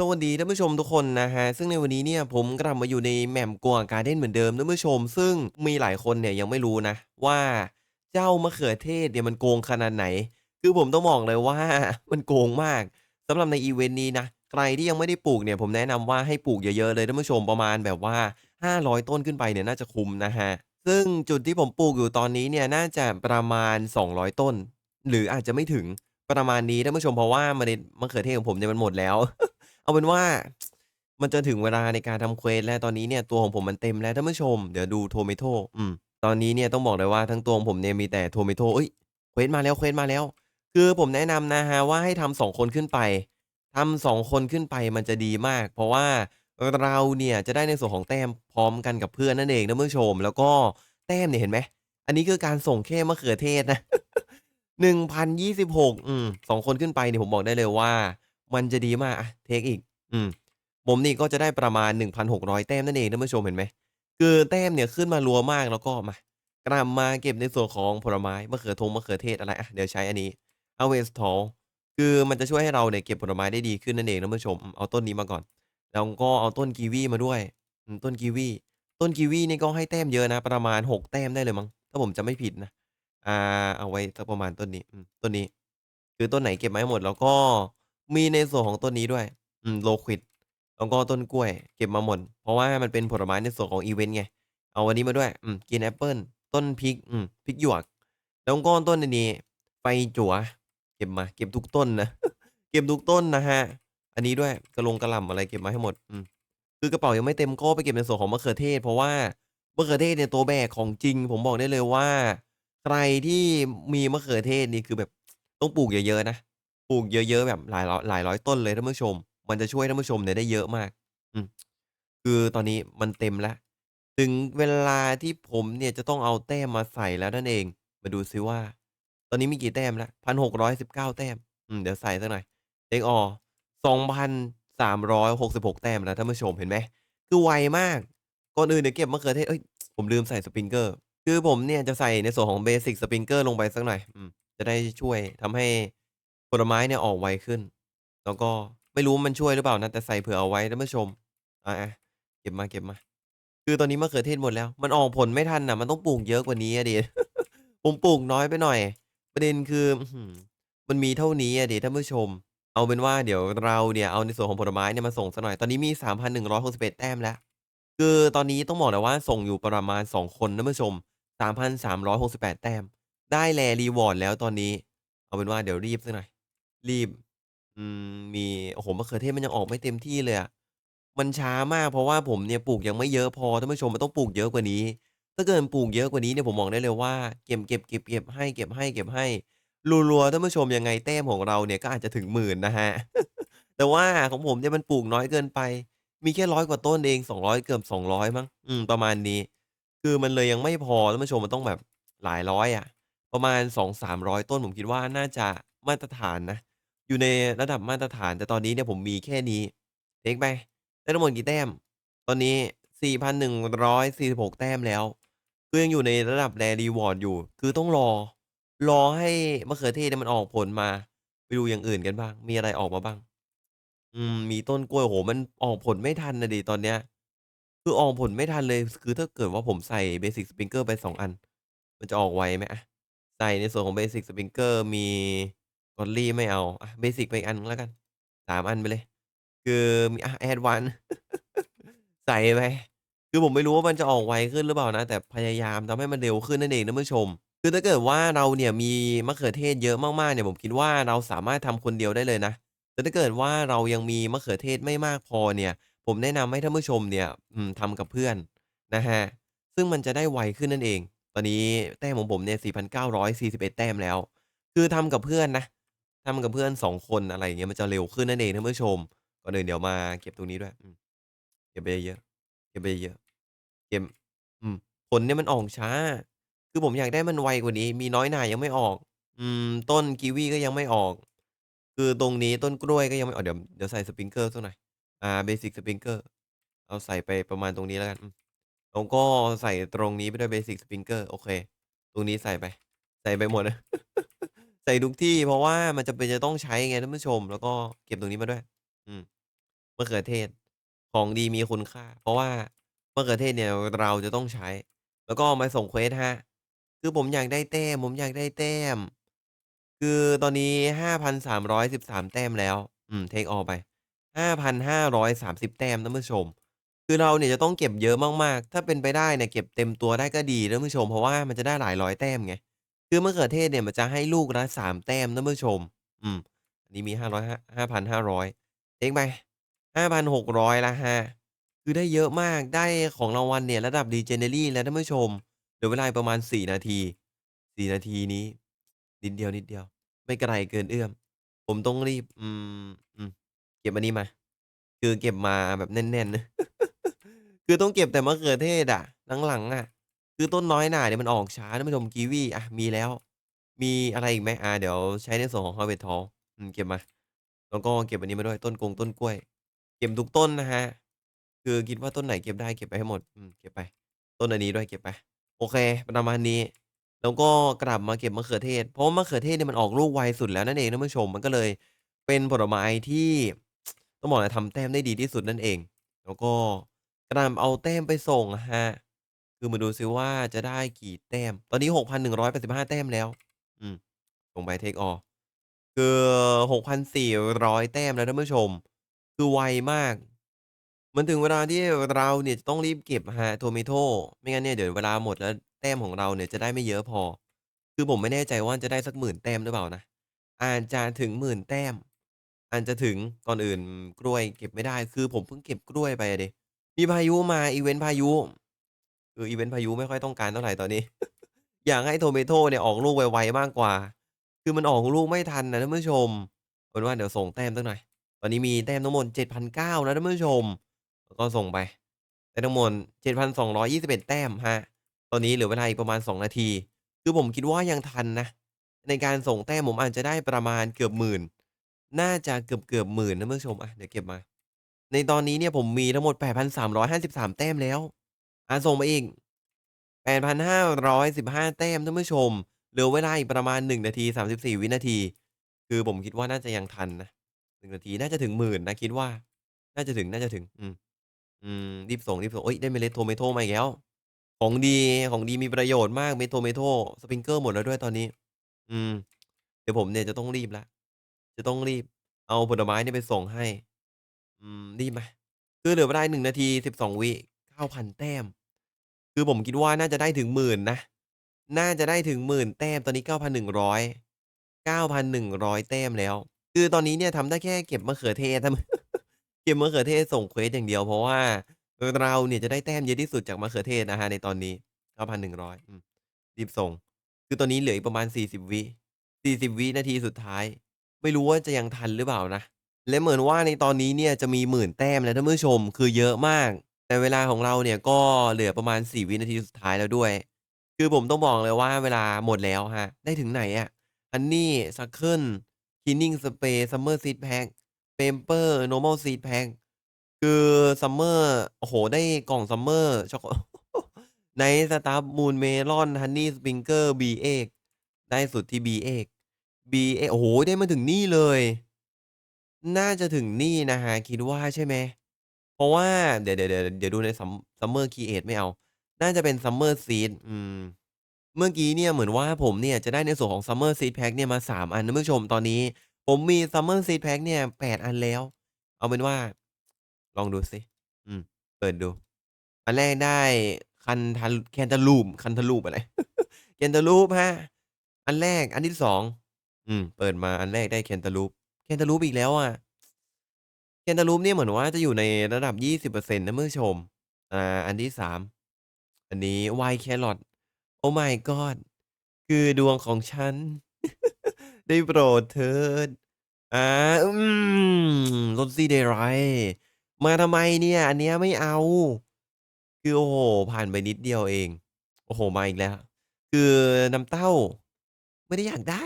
สวัสดีท่านผู้ชมทุกคนนะฮะ ซึ่งในวันนี้เนี่ยผมกลับมาอยู่ในแหม่มกวางการ์เด้นเหมือนเดิมท่านผู้ชม ซึ่งมีหลายคนเนี่ยยังไม่รู้นะ ว่าเจ้ามะเขือเทศเนี่ยมันโกงขนาดไหน คือผมต้องบอกเลยว่ามันโกงมากสำหรับในอีเวนต์นี้นะ ใครที่ยังไม่ได้ปลูกเนี่ยผมแนะนำว่าให้ปลูกเยอะๆเลยท่านผู้ชมประมาณแบบว่า 500 ต้นขึ้นไปเนี่ยน่าจะคุ้มนะฮะ ซึ่งจุดที่ผมปลูกอยู่ตอนนี้เนี่ยน่าจะประมาณ 200 ต้น หรืออาจจะไม่ถึงประมาณนี้ท่านผู้ชมเพราะว่าเมล็ดมะเขือเทศของผมเนี่ยมันหมดแล้ว เอาเป็นว่า มันจะถึงเวลาในการทำเควสแล้วตอนนี้เนี่ยตัวของผมมันเต็มแล้วท่านผู้ชม เดี๋ยวดู Tomato อืมตอนนี้เนี่ยต้องบอกเลยว่าทั้งตัวของผมเนี่ยมีแต่ Tomato เฮ้ยเควสมาแล้วเควสมาแล้ว คือผมแนะนำนะครับว่าให้ทำ2คนขึ้นไปทำ2คนขึ้นไปมันจะดีมาก เพราะว่าเราเนี่ยจะได้ในส่วนของแต้มพร้อมกันกับเพื่อนนั่นเองท่านผู้ชม แล้วก็แต้มเนี่ยเห็นไหมอันนี้คือการส่งแค่มะเขือเทศนะ1,026อืม2คนขึ้นไปเนี่ยผมบอกได้เลยว่า มันจะดีมากอะเทคอีก อืมผมนี่ก็จะได้ประมาณ 1,600 แต้มนั่นเองท่านผู้ชมเห็นไหมคือแต้มเนี่ยขึ้นมารัวมากแล้วก็มากลับมาเก็บในส่วนของผลไม้มะเขือทงมะเขือเทศอะไรอะเดี๋ยวใช้อันนี้ Harvest Tall คือมันจะช่วยให้เราเนี่ยเก็บผลไม้ได้ดีขึ้นนั่นเองท่านผู้ชมอืมเอาต้นนี้มาก่อนแล้วก็เอาต้นกีวีมาด้วยอืมต้นกีวีต้นกีวีนี่ก็ให้แต้มเยอะนะ ประมาณ 6 แต้มได้เลยมั้งถ้าผมจำไม่ผิดนะอ่าเอาไว้สักประมาณต้นนี้อืมต้นนี้ คือต้นไหนเก็บมาให้หมดแล้วก็ มีในส่วนของต้นนี้ด้วย อืม Loquid แล้วก็ต้นกล้วย เก็บมาหมด เพราะว่ามันเป็นผลไม้ในส่วนของอิเวนต์ไง เอาอันนี้มาด้วย อืม กินแอปเปิลต้นพริก อืม พริกหยวก แล้วก็ต้นอันนี้ไฟจั่วเก็บมา เก็บทุกต้นนะ เก็บทุกต้นนะครับอันนี้ด้วย กระลงกระหล่ำอะไรเก็บมาให้หมด อืม คือกระเป๋ายังไม่เต็มก็ไปเก็บในส่วนของมะเขือเทศ เพราะว่ามะเขือเทศเนี่ยตัวแบกของจริง ผมบอกได้เลยว่า ใครที่มีมะเขือเทศนี่คือแบบต้องปลูกเยอะๆนะ ปลูกเยอะ ๆ แบบหลายร้อยหลายร้อยต้นเลยท่านผู้ชม มันจะช่วยท่านผู้ชมเนี่ยได้เยอะมาก อืม คือตอนนี้มันเต็มแล้ว ถึงเวลาที่ผมเนี่ยจะต้องเอาแต้มมาใส่แล้วนั่นเอง มาดูซิว่า ตอนนี้มีกี่แต้มแล้ว 1,619 แต้ม อืม เดี๋ยวใส่สักหน่อยเอ็กออ2,366 แต้มแล้วท่านผู้ชมเห็นไหม คือไวมาก ก่อนอื่นเดี๋ยวเก็บมะเขือเทศ เอ้ย ผมลืมใส่สปริงเกอร์ คือผมเนี่ยจะใส่ในส่วนของเบสิกสปริงเกอร์ลงไปสักหน่อย อืม จะได้ช่วยทำให้ ลไม้เนี่ยออกไวขึ้น แล้วก็ไม่รู้มันช่วยหรือเปล่านะแต่ใส่เผื่อเอาไว้ท่านผู้ชมอาๆเก็บมาเก็บมา คือตอนนี้มะเขือเทศหมดแล้ว มันออกผลไม่ทันน่ะมันต้องปลูกเยอะกว่านี้อะดิผมปลูกน้อยไปหน่อย ประเด็นคือมันมีเท่านี้อะดิท่านผู้ชม เอาเป็นว่าเดี๋ยวเราเนี่ยเอาในส่วนของผลไม้เนี่ยมาส่งสักหน่อยตอนนี้มี 3,161 แต้มแล้ว คือตอนนี้ต้องบอกเลยว่าส่งอยู่ประมาณ 2 คนท่านผู้ชม 3,368 แต้ม ได้แลรีวอร์ดแล้วตอนนี้ เอาเป็นว่าเดี๋ยวรีบสักหน่อย รีบ อืม มี โอ้โฮ มะเขือเทศมันยังออกไม่เต็มที่เลยอะ มันช้ามาก เพราะว่าผมเนี่ยปลูกยังไม่เยอะพอ ท่านผู้ชม มันต้องปลูกเยอะกว่านี้ ถ้าเกิดปลูกเยอะกว่านี้เนี่ย ผมบอกได้เลยว่า เก็บ ๆ ๆ ๆ ให้ เก็บให้เก็บให้รัว ๆ ท่านผู้ชม ยังไงแต้มของเราเนี่ยก็อาจจะถึงหมื่นนะครับ แต่ว่าของผมเนี่ยมันปลูกน้อยเกินไป มีแค่ร้อยกว่าต้นเอง 200 เกือบ 200 มั้ง อืม ประมาณนี้ คือมันเลยยังไม่พอ ท่านผู้ชม มันต้องแบบหลายร้อยอะ ประมาณ 200-300 ต้น ผมคิดว่าน่าจะมาตรฐานนะ อยู่ในระดับมาตรฐาน แต่ตอนนี้เนี่ยผมมีแค่นี้ เทกไปได้ทั้งหมดกี่แต้ม ตอนนี้ 4,146 แต้มแล้ว คือยังอยู่ในระดับ Rare Reward อยู่ คือต้องรอ รอให้มะเขือเทศเนี่ยมันออกผลมา ไปดูอย่างอื่นกันบ้าง มีอะไรออกมาบ้าง อืม มีต้นกล้วยโอ้โฮมันออกผลไม่ทันนะสิตอนเนี้ย คือออกผลไม่ทันเลย คือถ้าเกิดว่าผมใส่ Basic Sprinkle ไป 2 อัน มันจะออกไวไหมอะใส่ในส่วนของ Basic Sprinkle มี Godly ไม่เอา อะ เบสิกไปอีกอันหนึ่งแล้วกัน 3 อันไปเลย คือมี อะ Advance ใส่ไป คือผมไม่รู้ว่ามันจะออกไวขึ้นหรือเปล่านะ แต่พยายามทำให้มันเร็วขึ้นนั่นเองท่านผู้ชม คือถ้าเกิดว่าเราเนี่ยมีมะเขือเทศเยอะมาก ๆ เนี่ย ผมคิดว่าเราสามารถทำคนเดียวได้เลยนะ แต่ถ้าเกิดว่าเรายังมีมะเขือเทศไม่มากพอเนี่ย ผมแนะนำให้ท่านผู้ชมเนี่ย อืม ทำกับเพื่อนนะครับ ซึ่งมันจะได้ไวขึ้นนั่นเอง ตอนนี้แต้มของผมเนี่ย 4,941 แต้มแล้ว คือทำกับเพื่อนนะ ทำกับเพื่อน 2 คน อะไรอย่างเงี้ย มันจะเร็วขึ้นนั่นเองท่านผู้ชม ก่อนอื่นเดี๋ยวมาเก็บตรงนี้ด้วย อืม เก็บไปเยอะ ๆ เก็บไปเยอะ เก็บ อืม ผลเนี่ยมันออกช้า คือผมอยากได้มันไวกว่านี้ มีน้อยหน่ายังไม่ออก อืม ต้นกีวีก็ยังไม่ออก คือตรงนี้ต้นกล้วยก็ยังไม่ออก เดี๋ยว เดี๋ยวใส่สปริงเกอร์สักหน่อย อ่า เบสิกสปริงเกอร์ เอาใส่ไปประมาณตรงนี้แล้วกัน อืม แล้วก็ใส่ตรงนี้ไปด้วยเบสิกสปริงเกอร์ โอเค ตรงนี้ใส่ไป ใส่ไปหมดนะ ใส่ทุกที่ เพราะว่ามันจำเป็นจะต้องใช้ไงท่านผู้ชม แล้วก็เก็บตรงนี้มาด้วย อืมมะเขือเทศ ของดีมีคุณค่า เพราะว่ามะเขือเทศเนี่ยเราจะต้องใช้ แล้วก็มาส่งเควสครับคือผมอยากได้แต้ม ผมอยากได้แต้ม คือตอนนี้5,313แต้มแล้ว อืม เทกออลไป5,530แต้มท่านผู้ชม คือเราเนี่ยจะต้องเก็บเยอะมากๆ ถ้าเป็นไปได้เนี่ยเก็บเต็มตัวได้ก็ดีท่านผู้ชม เพราะว่ามันจะได้หลายร้อยแต้มไง คือมะเขือเทศเนี่ยมันจะให้ลูกละ 3 แต้มท่านผู้ชม อืม อันนี้มี 500ห้า5,500เทกไป 5,600แล้วครับคือได้เยอะมาก ได้ของรางวัลเนี่ยระดับ Legendary แล้วท่านผู้ชมเหลือเวลาประมาณ 4 นาที 4 นาทีนี้ นิดเดียวๆไม่ไกลเกินเอื้อม ผมต้องรีบ อืมอืมเก็บอันนี้มา คือเก็บมาแบบแน่นๆคือต้องเก็บแต่มะเขือเทศอะหลังๆอะ คือต้นน้อยหน่าเนี่ยมันออกช้าท่านผู้ชม กีวี อะ มีแล้ว มีอะไรอีกไหม?อ่า เดี๋ยวใช้ในส่วนของ Harvest Tools อืม เก็บมา แล้วก็เก็บอันนี้มาด้วย ต้นกง ต้นกล้วย เก็บทุกต้นนะครับคือคิดว่าต้นไหนเก็บได้เก็บไปให้หมด อืม เก็บไป ต้นอันนี้ด้วยเก็บไป โอเค ประมาณนี้ แล้วก็กลับมาเก็บมะเขือเทศ เพราะว่ามะเขือเทศเนี่ยมันออกลูกไวสุดแล้วนั่นเองท่านผู้ชม มันก็เลยเป็นผลไม้ที่ ต้องบอกเลยทำแต้มได้ดีที่สุดนั่นเอง แล้วก็กระหน่ำเอาแต้มไปส่งครับ คือมาดูซิว่าจะได้กี่แต้ม ตอนนี้ 6,185 แต้มแล้ว อืมส่งไปเทกออคือ 6,400 แต้มแล้วท่านผู้ชม คือไวมาก มันถึงเวลาที่เราเนี่ยจะต้องรีบเก็บครับโทเมโทไม่งั้นเนี่ยเดี๋ยวเวลาหมดแล้วแต้มของเราเนี่ยจะได้ไม่เยอะพอ คือผมไม่แน่ใจว่าจะได้สัก10,000แต้มหรือเปล่านะ อาจจะถึง10,000แต้ม อาจจะถึงก่อนอื่นกล้วยเก็บไม่ได้ คือผมเพิ่งเก็บกล้วยไปอะสิมีพายุมาอิเวนต์พายุ คืออิเวนต์พายุไม่ค่อยต้องการเท่าไหร่ตอนนี้ อยากให้โทเมโทเนี่ยออกลูกไวๆมากกว่า คือมันออกลูกไม่ทันนะท่านผู้ชมเอาเป็นว่าเดี๋ยวส่งแต้มสักหน่อย ตอนนี้มีแต้มทั้งหมด7,900แล้วท่านผู้ชม แล้วก็ส่งไปได้ทั้งหมด7,221 แต้มครับตอนนี้เหลือเวลาอีกประมาณ 2 นาที คือผมคิดว่ายังทันนะ ในการส่งแต้มผมอาจจะได้ประมาณเกือบ10,000น่าจะเกือบๆ10,000ท่านผู้ชมอะเดี๋ยวเก็บมา ในตอนนี้เนี่ยผมมีทั้งหมด 8,353 แต้มแล้ว อาส่งมาอีก 8,515 แต้มท่านผู้ชม เหลือเวลาอีกประมาณ 1 นาที 34 วินาที คือผมคิดว่าน่าจะยังทันนะ1นาทีน่าจะถึง10,000นะคิดว่า น่าจะถึงน่าจะถึง อืม อืมรีบส่งรีบส่งเฮ้ยได้เมล็ดโทเมโทมาอีกแล้ว ของดีของดีมีประโยชน์มากเมโทเมโทสปริงเกอร์หมดแล้วด้วยตอนนี้ อืม เดี๋ยวผมเนี่ยจะต้องรีบล้วจะต้องรีบ เอาผลไม้เนี่ยไปส่งให้ อืมรีบไหม?คือเหลือเวลาอีก1นาที12วิ 9,000 แต้ม คือผมคิดว่าน่าจะได้ถึง10,000นะ น่าจะได้ถึง10,000แต้มตอนนี้ 9,100 9,100 แต้มแล้ว คือตอนนี้เนี่ยทำได้แค่เก็บมะเขือเทศท่านเก็บมะเขือเทศส่งเควสอย่างเดียวเพราะว่าเราเนี่ยจะได้แต้มเยอะที่สุดจากมะเขือเทศนะครับในตอนนี้ 9,100อืมรีบส่ง คือตอนนี้เหลืออีกประมาณ 40 วิ 40 วินาทีสุดท้าย ไม่รู้ว่าจะยังทันหรือเปล่านะและเหมือนว่าในตอนนี้เนี่ยจะมี10,000แต้มแล้วท่านผู้ชมคือเยอะมาก แต่เวลาของเราเนี่ยก็เหลือประมาณ 4 วินาทีสุดท้ายแล้วด้วย คือผมต้องบอกเลยว่าเวลาหมดแล้วครับได้ถึงไหนอะ Honey Suckle Cleaning Spray Summer Seed Pack Paper Normal Seed Pack คือ Summer โอ้โฮได้กล่อง Summer ช็อกโก Night Stuff Moon Melon Honey Sprinkle Bee-Egg ได้สุดที่ Bee-Egg Bee-Egg โอ้โฮได้มาถึงนี่เลย น่าจะถึงนี่นะครับคิดว่าใช่ไหม? เพราะว่าเดี๋ยวๆๆเดี๋ยวดูใน Sum Summer Create ไม่เอา น่าจะเป็น Summer Seed อืม เมื่อกี้เนี่ยเหมือนว่าผมเนี่ยจะได้ในส่วนของ Summer Seed Pack เนี่ยมา3อันท่านผู้ชมตอนนี้ ผมมี Summer Seed Pack เนี่ย8อันแล้ว เอาเป็นว่า ลองดูสิอืม เปิดดู อันแรกได้คันทา Cantaloupe Cantaloupe อะไร Cantaloupe ครับอันแรกอันที่2อืม เปิดมาอันแรกได้ Cantaloupe Cantaloupe อีกแล้วอะ Cantaloupe เนี่ยเหมือนว่าจะอยู่ในระดับ 20%ท่านผู้ชม อ่า อันที่ 3 อันนี้ White Carrot Oh my God คือดวงของฉัน ได้โปรดเถิดอาอืม Rosy Daylight มาทำไมเนี่ย อันเนี้ยไม่เอา คือโอ้โฮผ่านไปนิดเดียวเอง โอ้โฮมาอีกแล้ว คือน้ำเต้า ไม่ได้อยากได้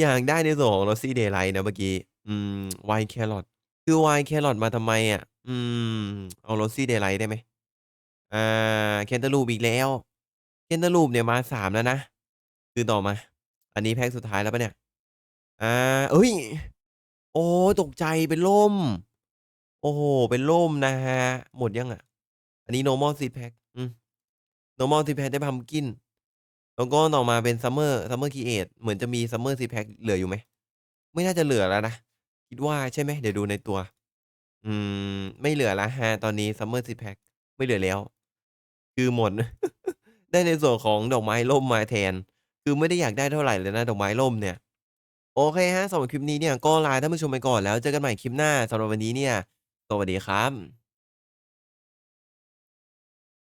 อยากได้ในส่วนของ Rosy Daylight นะเมื่อกี้ อืม White Carrot คือ White Carrot มาทำไมอะ อืม เอา Rosy Daylight ได้ไหม?อ่า Cantaloupe อีกแล้ว Cantaloupe เนี่ยมา 3 แล้วนะ คือต่อมา อันนี้แพ็กสุดท้ายแล้วเปล่าเนี่ย?อา เฮ้ย โอ้ ตกใจ เป็นล่ม โอ้โฮ เป็นร่มนะครับ หมดยังอะ?อันนี้ normal seed pack อืม normal seed pack ได้ pumpkin แล้วก็ต่อมาเป็น summer summer create เหมือนจะมี summer seed pack เหลืออยู่ไหม?ไม่น่าจะเหลือแล้วนะ คิดว่าใช่ไหม?เดี๋ยวดูในตัว อืม ไม่เหลือแล้วครับ ตอนนี้ summer seed pack ไม่เหลือแล้ว คือหมด ได้ในส่วนของดอกไม้ร่มมาแทน คือไม่ได้อยากได้เท่าไรเลยนะ ดอกไม้ร่มเนี่ย โอเคครับ สำหรับคลิปนี้เนี่ย ก็ลาท่านผู้ชมไปก่อน แล้วเจอกันใหม่คลิปหน้า สำหรับวันนี้เนี่ย สวัสดีครับ